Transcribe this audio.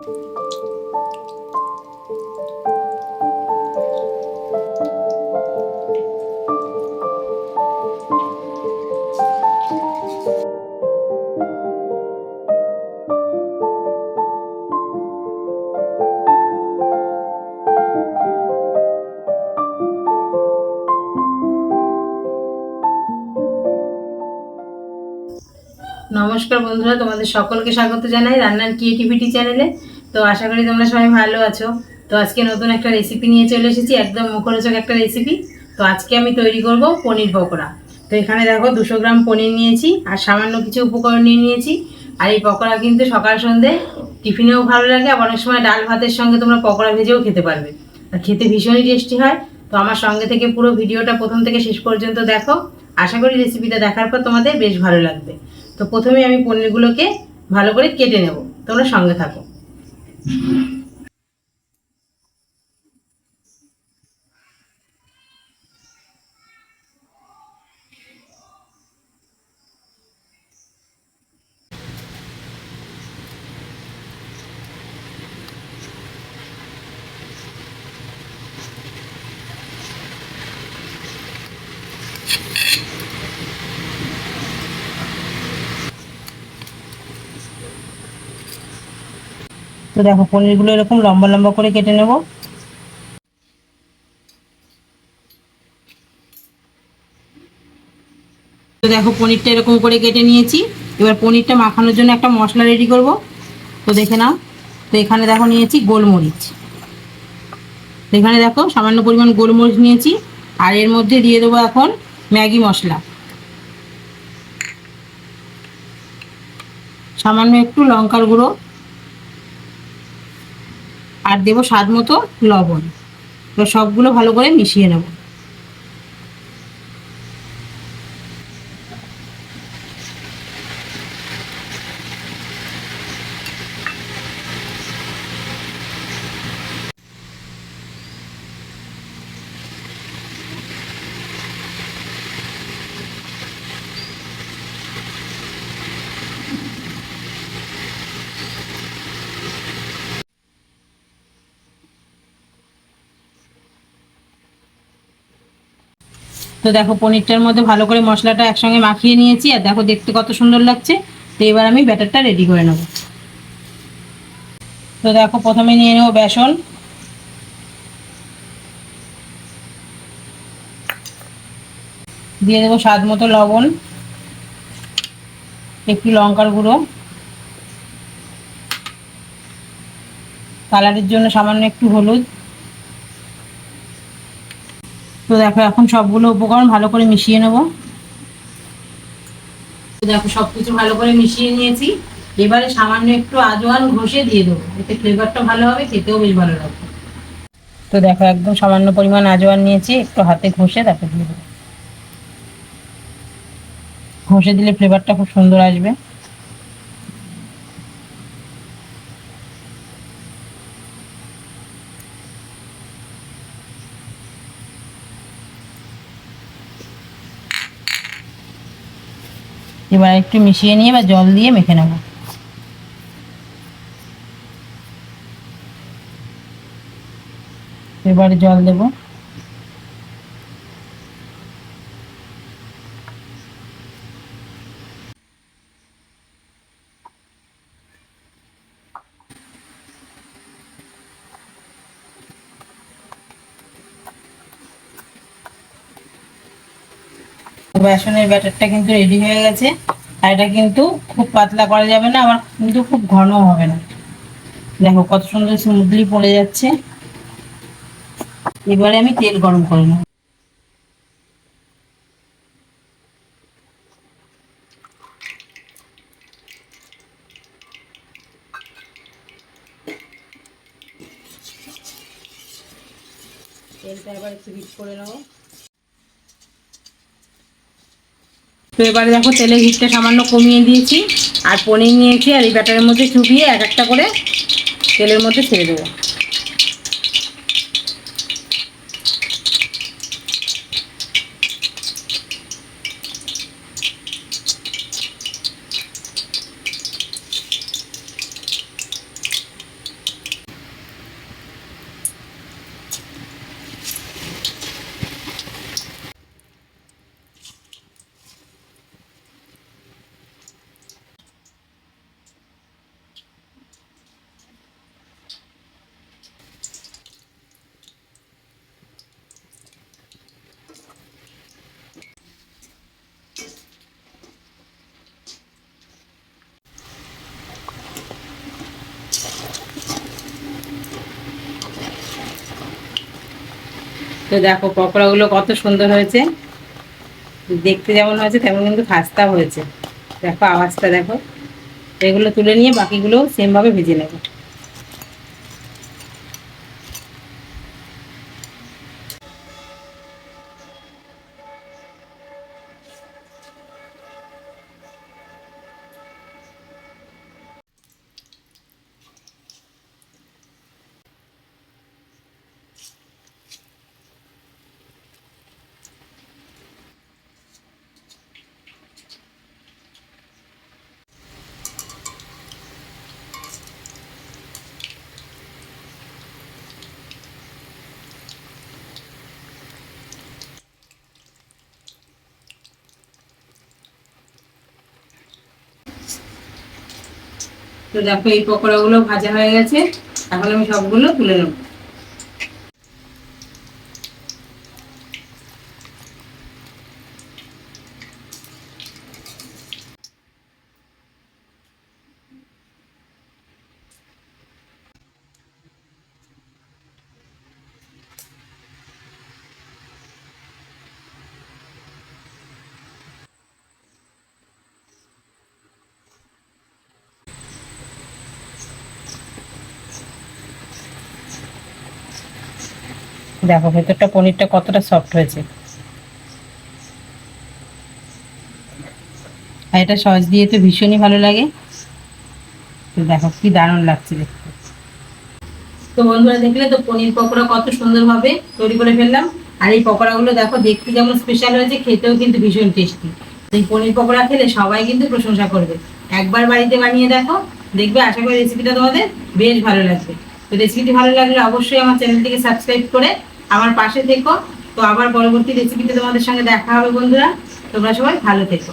নমস্কার বন্ধুরা তোমাদের সকলকে স্বাগত জানাই রান্নার ক্রিয়েটিভিটি চ্যানেলে তো আশা করি তোমরা সবাই ভালো আছো। তো আজকে নতুন একটা রেসিপি নিয়ে চলে এসেছি, একদম মুখরোচক একটা রেসিপি তো আজকে আমি তৈরি করব পনির পকোড়া। তো এখানে দেখো দুশো গ্রাম পনির নিয়েছি, আর সামান্য কিছু উপকরণ নিয়ে নিয়েছি। আর এই পকোড়া কিন্তু সকাল সন্ধে টিফিনেও ভালো লাগে, আবার অনেক সময় ডাল ভাতের সঙ্গে তোমরা পকোড়া ভেজেও খেতে পারবে। আর খেতে ভীষণই টেস্টি হয়। তো আমার সঙ্গে থেকে পুরো ভিডিওটা প্রথম থেকে শেষ পর্যন্ত দেখো। আশা করি রেসিপিটা দেখার পর তোমাদের বেশ ভালো লাগবে। তো প্রথমে আমি পনিরগুলোকে ভালো করে কেটে নেব। তোমরা সঙ্গে থাকো। Mm-hmm. তো দেখো পনিরগুলো এরকম লম্বা লম্বা করে কেটে নেব। তো দেখো পনিরটা এরকম করে কেটে নিয়েছি। এবার পনিরটা মাখানোর জন্য একটা মশলা রেডি করব। তো দেখে নাও। তো এখানে দেখো নিয়েছি গোলমরিচ। এখানে দেখো সামান্য পরিমাণ গোলমরিচ নিয়েছি। আর এর মধ্যে দিয়ে দেবো এখন ম্যাগি মশলা। সামান্য একটু লঙ্কার গুঁড়ো। আর দেবো স্বাদ মতো লবণ। তো সবগুলো ভালো করে মিশিয়ে নেব। তো দেখো পনিরটার মধ্যে ভালো করে মশলাটা একসঙ্গে মাখিয়ে নিয়েছি, আর দেখো দেখতে কত সুন্দর লাগছে। তো এবার আমি ব্যাটারটা রেডি করে নেব। তো দেখো প্রথমে নিয়ে নেব বেসন। দিয়ে দেবো স্বাদ মতো লবণ, একটু লঙ্কার গুঁড়ো। কালারের জন্য সামান্য একটু হলুদ। তো দেখো, এখন সবগুলো উপকরণ ভালো করে মিশিয়ে নেব। দেখো সব কিছু ভালো করে মিশিয়ে নিয়েছি। এবারে সামান্য একটু আজওয়ান ঘষে দিয়ে দেবো। এতে ফ্লেভারটা ভালো হবে, খেতেও বেশ ভালো লাগবে। তো দেখো, একদম সামান্য পরিমাণ আজওয়ান নিয়েছি, একটু হাতে ঘষে তারপর দিয়ে দেবো। ঘষে দিলে ফ্লেভারটা খুব সুন্দর আসবে। এবার একটু মিশিয়ে নিয়ে বা জল দিয়ে মেখে নেব। এবারে জল দেব। বেসনের ব্যাটারটা কিন্তু রেডি হয়ে গেছে। আর এটা কিন্তু খুব পাতলা করা যাবে না আবার কিন্তু খুব ঘন হবে না। দেখো কত সুন্দর স্মুথলি পড়ে যাচ্ছে। এবারে আমি তেল গরম করে নেব। তেলটা এবার একটু হিট করে নেব তো এবারে দেখো তেলে হিটটা সামান্য কমিয়ে দিয়েছি আর পনির নিয়েছি আর এই ব্যাটারের মধ্যে চুবিয়ে এক একটা করে তেলের মধ্যে ছেড়ে দেবো। তো দেখো পকোড়াগুলো কত সুন্দর হয়েছে। দেখতে যেমন হয়েছে, তেমন কিন্তু খাস্তা হয়েছে। দেখো আওয়াজটা দেখো। এগুলো তুলে নিয়ে বাকিগুলো সেমভাবে ভেজে নেব। তো দেখো এই পকোড়াগুলো ভাজা হয়ে গেছে। এখন আমি সবগুলো তুলে নেব। দেখো, ভেতরটা পনিরটা কতটা সফট হয়েছে। আর এটা সস দিয়ে তো ভীষণই ভালো লাগে। দেখো, কি দারুণ লাগছে দেখতে। তো বন্ধুরা, দেখলে তো পনির পকোড়া কত সুন্দরভাবে তৈরি করে ফেললাম। আর এই পকোড়াগুলো দেখো, দেখতে যেমন স্পেশাল হয়েছে, খেতেও কিন্তু ভীষণ টেস্টি এই পনির পকোড়া খেলে সবাই কিন্তু প্রশংসা করবে। একবার বাড়িতে বানিয়ে দেখো, দেখবে, আশা করি রেসিপিটা তোমাদের বেশ ভালো লাগবে। তো রেসিপিটি ভালো লাগলে অবশ্যই আমার চ্যানেলটিকে সাবস্ক্রাইব করে আমার পাশে থেকো। তো আবার পরবর্তী রেসিপিতে তোমাদের সঙ্গে দেখা হবে বন্ধুরা। তোমরা সবাই ভালো থেকো।